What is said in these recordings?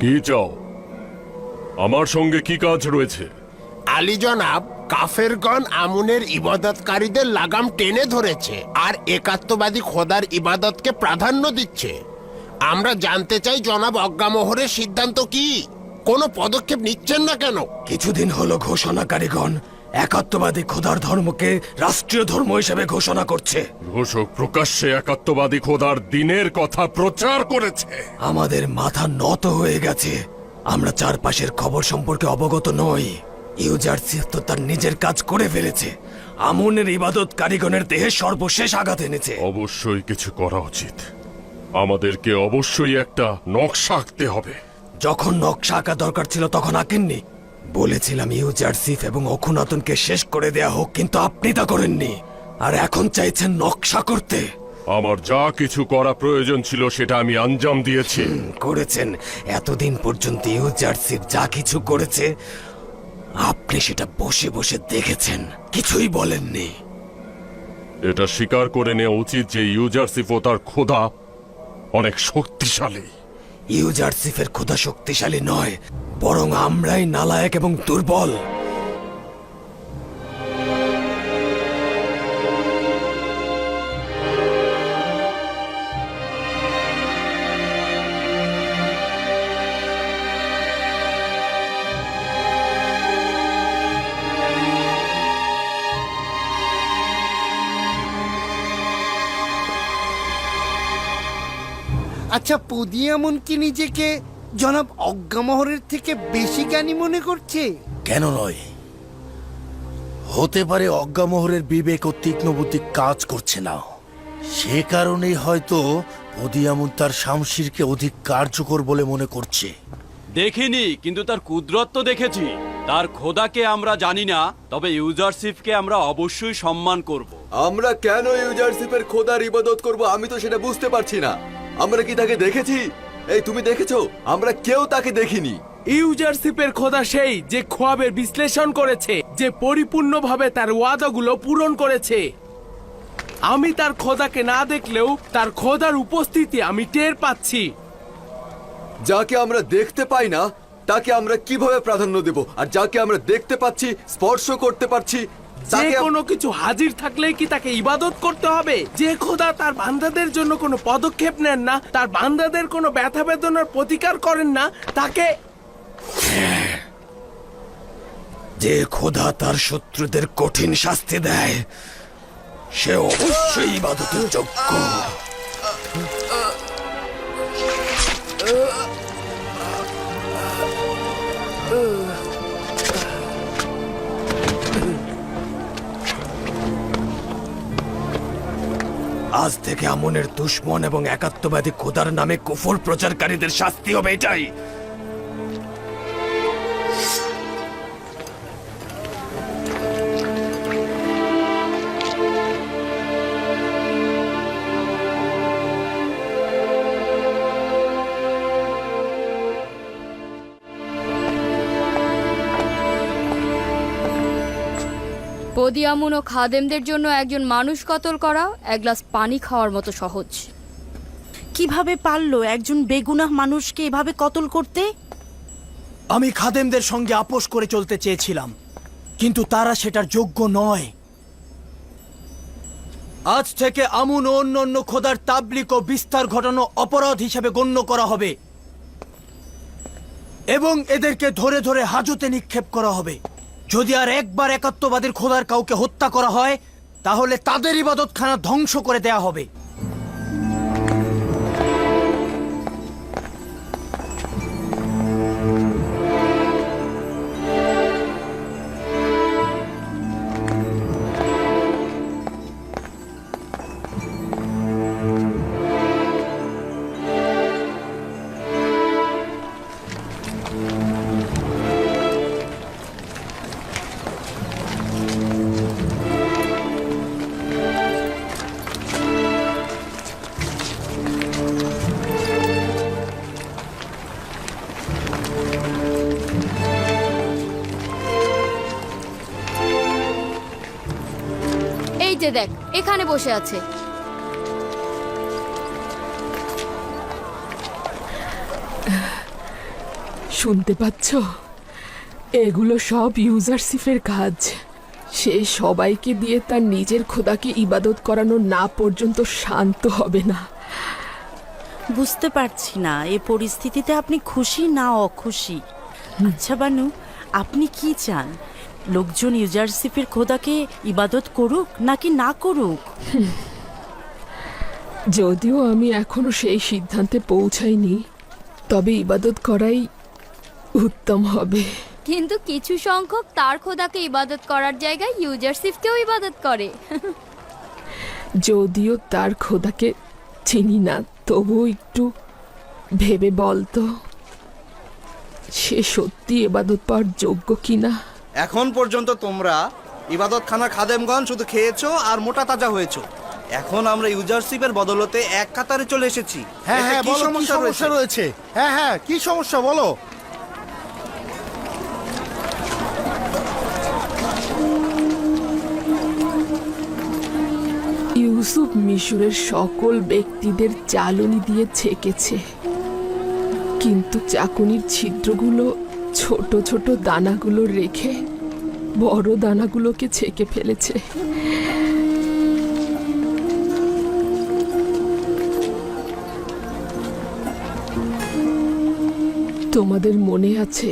কি চাও? আমার সঙ্গে কি কাজ রয়েছে? আলী জনাব কাফেরগণ আমুনের ইবাদতকারীদের লাগাম টেনে ধরেছে আর একাত্মবাদী খোদার ইবাদতকে প্রাধান্য দিচ্ছে। আমরা জানতে চাই জনাব অজ্ঞামোহরের সিদ্ধান্ত কি? কোনো পদক্ষেপ নিচ্ছেন না কেন? কিছুদিন হলো ঘোষণাকারীগণ একাত্মবাদী খোদার ধর্মকে রাষ্ট্রীয় ধর্ম হিসেবে ঘোষণা করছে। ঘোষক প্রকাশ্যে একাত্মবাদী খোদার দিনের কথা প্রচার করেছে। আমাদের মাথা নত হয়ে গেছে। আমরা চারপাশের খবর সম্পর্কে অবগত নই। ইউজারসি তো তার নিজের কাজ করে ফেলেছে। আমনের ইবাদত কারিগণের দেহে সর্বশেষ আঘাত এনেছে। অবশ্যই কিছু করা উচিত। আমাদেরকে অবশ্যই একটা নকশা আঁকতে হবে। যখন নকশা আঁকা দরকার ছিল তখন আঁকেননি। বলেছিলাম ইউজারসিফ এবং অখুনাতনকে শেষ করে দেয়া হোক কিন্তু আপনি তা করেননি। আর এখন চাইছেন নকশা করতে। আমার যা কিছু করা প্রয়োজন ছিল সেটা আমি আঞ্জাম দিয়েছি। করেছেন। এতদিন পর্যন্ত ইউজারসিফ যা কিছু করেছে আপনি সেটা বসে বসে দেখেছেন। কিছুই বলেননি। এটা স্বীকার করে নেওয়া উচিত যে ইউজারসিফ ও তার খোদা অনেক শক্তিশালী। ইউজারসিফের ক্ষুধা শক্তিশালী নয় বরং আমরাই নালায়ক এবং দুর্বল। আচ্ছা পুদিয়ামন কি নিজেকে জনাব অজ্ঞামহরের থেকে বেশি জ্ঞানী মনে করছে? কেন নয়? হতে পারে অজ্ঞামোহরের বিবেক ও তীক্ষ্ণ বুদ্ধি কাজ করছে না। সে কারণেই হয়তো অদিয়ামুন তার শামশিরকে অধিক কার্যকর বলে মনে করছে। দেখিনি কিন্তু তার কুদরত তো দেখেছি। তার খোদাকে আমরা জানি না তবে ইউজারশিপকে আমরা অবশ্যই সম্মান করব। আমরা কেন ইউজারশিপের খোদার ইবাদত করব আমি তো সেটা বুঝতে পারছি না। আমরা কি তাকে দেখেছি? এই তুমি দেখেছ? আমরা কেউ তাকে দেখিনি। ইউজারশিপের খোদা সেই যে খোয়াবের বিশ্লেষণ করেছে যে পরিপূর্ণভাবে তার ওয়াদাগুলো পূরণ করেছে। আমি তার খোদাকে না দেখলেও তার খোদার উপস্থিতি আমি টের পাচ্ছি। যাকে আমরা দেখতে পাই না তাকে আমরা কীভাবে প্রাধান্য দেব? আর যাকে আমরা দেখতে পাচ্ছি স্পর্শ করতে পারছি যে কোনো কিছু হাজির থাকলেই কি তাকে ইবাদত করতে হবে যে খোদা তার বান্দাদের জন্য কোনো পদক্ষেপ নেন না তার বান্দাদের কোনো ব্যথা বেদনার প্রতিকার করেন না তাকে যে খোদা তার শত্রুদের কঠিন শাস্তি দেয় সে অবশ্যই ইবাদতের যোগ্য আজ থেকে আমনের দুশ্মন এবং একাত্মবাদী খোদার নামে কুফর প্রচারকারীদের শাস্তি হবে এটাই। পদিয়ামুন ও খাদেমদের জন্য একজন মানুষ কতল করা এক গ্লাস পানি খাওয়ার মতো সহজ। কীভাবে পারল একজন বেগুনাহ মানুষকে এভাবে কতল করতে? আমি খাদেমদের সঙ্গে আপোষ করে চলতে চেয়েছিলাম কিন্তু তারা সেটার যোগ্য নয়। আজ থেকে আমুন ও অন্য অন্য খোদার তাবলিক ও বিস্তার ঘটানো অপরাধ হিসেবে গণ্য করা হবে এবং এদেরকে ধরে ধরে হাজতে নিক্ষেপ করা হবে। যদি আর একবার একাত্মবাদীর খোদার কাউকে হত্যা করা হয়, তাহলে তাদের ইবাদতখানা ধ্বংস করে দেয়া হবে। যে দেখ এখানে বসে আছে। শুনতে পাচ্ছ? এগুলো সব ইউজারসিফের কাজ। সে সবাইকে দিয়ে তার নিজের খোদাকে ইবাদত করানো না পর্যন্ত শান্ত হবে না। বুঝতে পারছি না এ পরিস্থিতিতে আপনি খুশি না অখুশি? আচ্ছা বানু আপনি কি চান? লোকজন ইউজারসিফের খোদাকে ইবাদত করুক নাকি না করুক? যদিও আমি এখনও সেই সিদ্ধান্তে পৌঁছাইনি তবে ইবাদত করাই উত্তম হবে। কিন্তু কিছু সংখ্যক তার খোদাকে ইবাদত করার জায়গায় ইউজারসিফকেও ইবাদত করে। যদিও তার খোদাকে চিনি না তবুও একটু ভেবে বলতো সে সত্যি এবাদত পাওয়ার যোগ্য কিনা? এখন পর্যন্ত তোমরা ইবাদত খানার খাদেমগণ শুধু খেয়েছো আর মোটা তাজা হয়েছো। এখন আমরা ইউজারশিপের বদলতে এক কাতারে চলে এসেছি। হ্যাঁ হ্যাঁ কি বলো কি সমস্যা রয়েছে? হ্যাঁ হ্যাঁ কি সমস্যা বলো। ইউসুফ মিশরের সকল ব্যক্তিদের চালনি দিয়ে ছেকেছে। কিন্তু চাকুনির ছিদ্রগুলো ছোট ছোট দানাগুলো রেখে বড় দানাগুলোকে ছেকে ফেলেছে। তোমাদের মনে আছে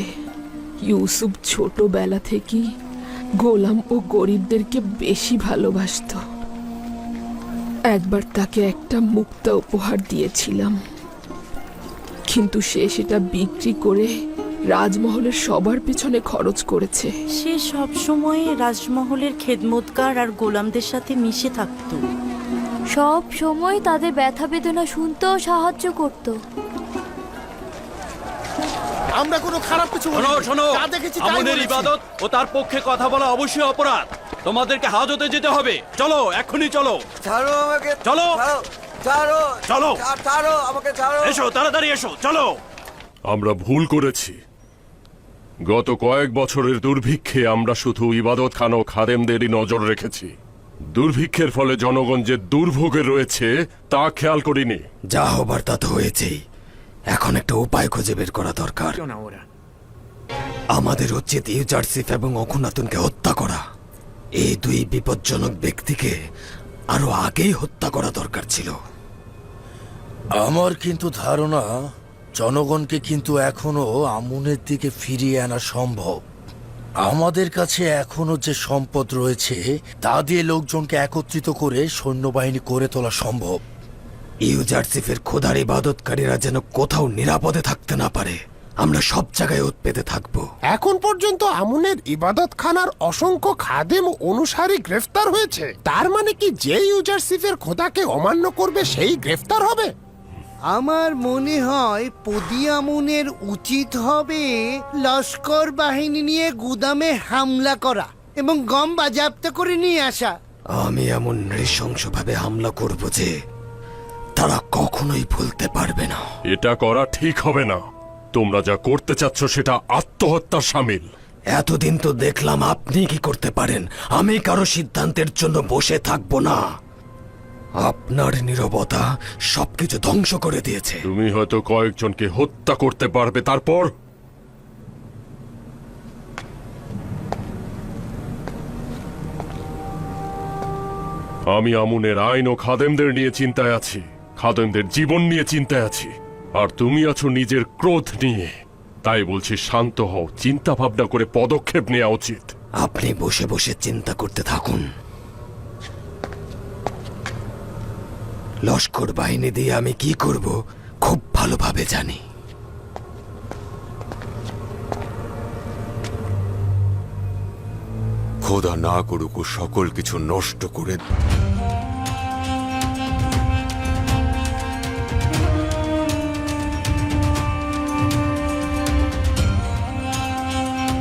ইউসুফ ছোটবেলা থেকেই গোলাম ও গরিবদেরকে বেশি ভালোবাসতো? একবার তাকে একটা মুক্তা উপহার দিয়েছিলাম। কিন্তু সে সেটা বিক্রি করে রাজমহলের সবার পেছনে খরচ করেছে। সে সব সময় রাজমহলের খেদমতগার আর গোলামদের সাথে মিশে থাকতো। সব সময় তাদের ব্যথা বেদনা শুনতেও সাহায্য করত। আমরা কোনো খারাপ কিছু শোনো শোনো যা দেখেছি তাই আমনের বলেছি। ইবাদত ও তার পক্ষে কথা বলা অবশ্যই অপরাধ। তোমাদেরকে হাজতে যেতে হবে। চলো এক্ষুনি চলো। ছাড়ো আমাকে। চলো। ছাড়ো ছাড়ো চলো। ছাড়ো আমাকে ছাড়ো। এসো তাড়াতাড়ি এসো। চলো। আমরা ভুল করেছি। গত কয়েক বছরের দুর্ভিক্ষে আমরা শুধু ইবাদত খান ও খাদেমদেরই নজর রেখেছি। দুর্ভিক্ষের ফলে জনগণ যে দুর্ভোগে রয়েছে তা খেয়াল করিনি। যা হবার তা তো হয়েছেই। এখন একটা উপায় খুঁজে বের করা দরকার। আমাদের উচিত ইউজারসিফ এবং অখুনাতুনকে হত্যা করা। এই দুই বিপজ্জনক ব্যক্তিকে আরও আগেই হত্যা করা দরকার ছিল। আমার কিন্তু ধারণা জনগণকে কিন্তু এখনও আমুনের দিকে ফিরিয়ে আনা সম্ভব। আমাদের কাছে এখনও যে সম্পদ রয়েছে তা দিয়ে লোকজনকে একত্রিত করে সৈন্যবাহিনী করে তোলা সম্ভব। ইউজারসিফের খোদার ইবাদতকারীরা যেন কোথাও নিরাপদে থাকতে না পারে। আমরা সব জায়গায় উৎপেতে থাকব। এখন পর্যন্ত আমুনের ইবাদত খানার অসংখ্য খাদেম অনুসারী গ্রেফতার হয়েছে। তার মানে কি যে ইউজারসিফের খোদাকে অমান্য করবে সেই গ্রেফতার হবে? আমার মনে হয় পদিয়ামুনের উচিত হবে লস্কর বাহিনী নিয়ে গুদামে হামলা করা এবং গম বাজেয়াপ্ত করে নিয়ে আসা। আমি এমন নৃশংসভাবে হামলা করব যে তারা কখনোই ভুলতে পারবে না। এটা করা ঠিক হবে না। তোমরা যা করতে চাচ্ছ সেটা আত্মহত্যার সামিল। এতদিন তো দেখলাম আপনি কি করতে পারেন। আমি কারও সিদ্ধান্তের জন্য বসে থাকব না। আপনার নীরবতা সবকিছু ধ্বংস করে দিয়েছে। তুমি হয়তো কয়েকজনকে হত্যা করতে পারবে তারপর? আমি আমুনের আইন ও খাদেমদের নিয়ে চিন্তায় আছি খাদেমদের জীবন নিয়ে চিন্তায় আছি আর তুমি আছো নিজের ক্রোধ নিয়ে। তাই বলছি শান্ত হও চিন্তা ভাবনা করে পদক্ষেপ নেওয়া উচিত। আপনি বসে বসে চিন্তা করতে থাকুন। লস্কর বাহিনী দিয়ে আমি কি করব খুব ভালোভাবে জানি। খোদা না করুক সকল কিছু নষ্ট করে